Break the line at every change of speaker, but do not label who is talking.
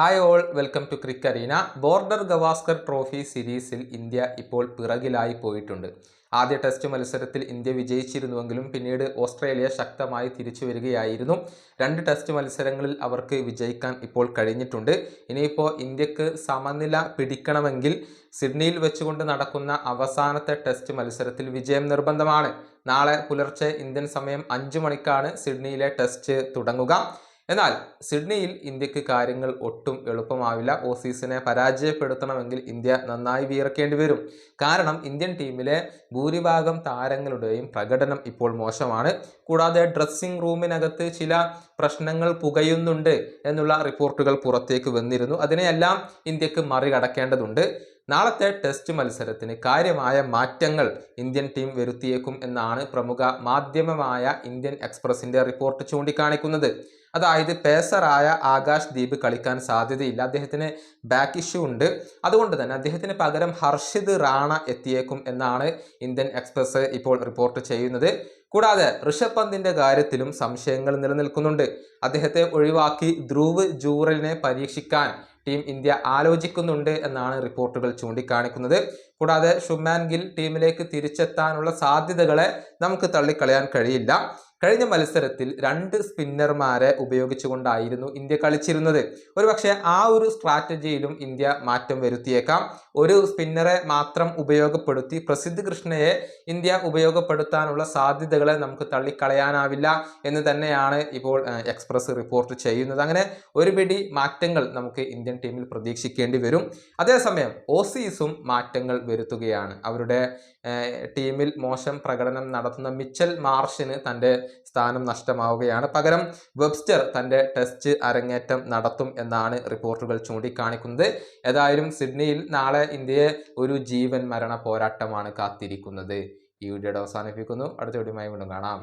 Hi all welcome to Crick Arena Border Gavaskar trophy സീരീസിൽ India ഇപ്പോൾ പിറകിലായി പോയിട്ടുണ്ട്. ആദ്യ ടെസ്റ്റ് മത്സരത്തിൽ ഇന്ത്യ വിജയിച്ചിരുന്നുവെങ്കിലും പിന്നീട് ഓസ്ട്രേലിയ ശക്തമായി തിരിച്ചു വരികയായിരുന്നു. രണ്ട് ടെസ്റ്റ് മത്സരങ്ങളിൽ അവർക്ക് വിജയിക്കാൻ ഇപ്പോൾ കഴിഞ്ഞിട്ടുണ്ട്. ഇനിയിപ്പോൾ ഇന്ത്യയ്ക്ക് സമനില പിടിക്കണമെങ്കിൽ സിഡ്നിയിൽ വെച്ചുകൊണ്ട് നടക്കുന്ന അവസാനത്തെ ടെസ്റ്റ് മത്സരത്തിൽ വിജയം നിർബന്ധമാണ്. നാളെ പുലർച്ചെ ഇന്ത്യൻ സമയം അഞ്ചു മണിക്കാണ് സിഡ്നിയിലെ ടെസ്റ്റ് തുടങ്ങുക. എന്നാൽ സിഡ്നിയിൽ ഇന്ത്യയ്ക്ക് കാര്യങ്ങൾ ഒട്ടും എളുപ്പമാവില്ല. ഓസീസിനെ പരാജയപ്പെടുത്തണമെങ്കിൽ ഇന്ത്യ നന്നായി വിയർക്കേണ്ടി വരും. കാരണം ഇന്ത്യൻ ടീമിലെ ഭൂരിഭാഗം താരങ്ങളുടെയും പ്രകടനം ഇപ്പോൾ മോശമാണ്. കൂടാതെ ഡ്രസ്സിംഗ് റൂമിനകത്ത് ചില പ്രശ്നങ്ങൾ പുകയുന്നുണ്ട് എന്നുള്ള റിപ്പോർട്ടുകൾ പുറത്തേക്ക് വന്നിരുന്നു. അതിനെയെല്ലാം ഇന്ത്യയ്ക്ക് മറികടക്കേണ്ടതുണ്ട്. നാളത്തെ ടെസ്റ്റ് മത്സരത്തിന് കാര്യമായ മാറ്റങ്ങൾ ഇന്ത്യൻ ടീം വരുത്തിയേക്കും എന്നാണ് പ്രമുഖ മാധ്യമമായ ഇന്ത്യൻ എക്സ്പ്രസിന്റെ റിപ്പോർട്ട് ചൂണ്ടിക്കാണിക്കുന്നത്. അതായത് പേസറായ ആകാശ് ദീപ് കളിക്കാൻ സാധ്യതയില്ല. അദ്ദേഹത്തിന് ബാക്ക് ഇഷ്യൂ ഉണ്ട്. അതുകൊണ്ട് തന്നെ അദ്ദേഹത്തിന് പകരം ഹർഷിദ് റാണ എത്തിയേക്കും എന്നാണ് ഇന്ത്യൻ എക്സ്പ്രസ് ഇപ്പോൾ റിപ്പോർട്ട് ചെയ്യുന്നത്. കൂടാതെ ഋഷഭ് പന്തിന്റെ കാര്യത്തിലും സംശയങ്ങൾ നിലനിൽക്കുന്നുണ്ട്. അദ്ദേഹത്തെ ഒഴിവാക്കി ധ്രുവ് ജൂറലിനെ പരീക്ഷിക്കാൻ ടീം ഇന്ത്യ ആലോചിക്കുന്നുണ്ട് എന്നാണ് റിപ്പോർട്ടുകൾ ചൂണ്ടിക്കാണിക്കുന്നത്. കൂടാതെ ഷുമാൻ ഗിൽ ടീമിലേക്ക് തിരിച്ചെത്താനുള്ള സാധ്യതകളെ നമുക്ക് തള്ളിക്കളയാൻ കഴിയില്ല. കഴിഞ്ഞ മത്സരത്തിൽ രണ്ട് സ്പിന്നർമാരെ ഉപയോഗിച്ചുകൊണ്ടായിരുന്നു ഇന്ത്യ കളിച്ചിരുന്നത്. ഒരുപക്ഷെ ആ ഒരു സ്ട്രാറ്റജിയിലും ഇന്ത്യ മാറ്റം വരുത്തിയേക്കാം. ഒരു സ്പിന്നറെ മാത്രം ഉപയോഗപ്പെടുത്തി പ്രസിദ്ധ് കൃഷ്ണയെ ഇന്ത്യ ഉപയോഗപ്പെടുത്താനുള്ള സാധ്യതകളെ നമുക്ക് തള്ളിക്കളയാനാവില്ല എന്ന് തന്നെയാണ് ഇപ്പോൾ എക്സ്പ്രസ് റിപ്പോർട്ട് ചെയ്യുന്നത്. അങ്ങനെ ഒരു പിടി മാറ്റങ്ങൾ നമുക്ക് ഇന്ത്യൻ ടീമിൽ പ്രതീക്ഷിക്കേണ്ടി വരും. അതേസമയം ഓസീസും മാറ്റങ്ങൾ വരുത്തുകയാണ്. അവരുടെ ടീമിൽ മോശം പ്രകടനം നടത്തുന്ന മിച്ചൽ മാർഷിന് തന്റെ സ്ഥാനം നഷ്ടമാവുകയാണ്. പകരം വെബ്സ്റ്റർ തന്റെ ടെസ്റ്റ് അരങ്ങേറ്റം നടത്തും എന്നാണ് റിപ്പോർട്ടുകൾ ചൂണ്ടിക്കാണിക്കുന്നത്. ഏതായാലും സിഡ്നിയിൽ നാളെ ഇന്ത്യയെ ഒരു ജീവൻ മരണ പോരാട്ടമാണ് കാത്തിരിക്കുന്നത്. ഈ വീഡിയോയുടെ അവസാനിപ്പിക്കുന്നു. അടുത്ത വീഡിയോയുമായി വീണ്ടും കാണാം.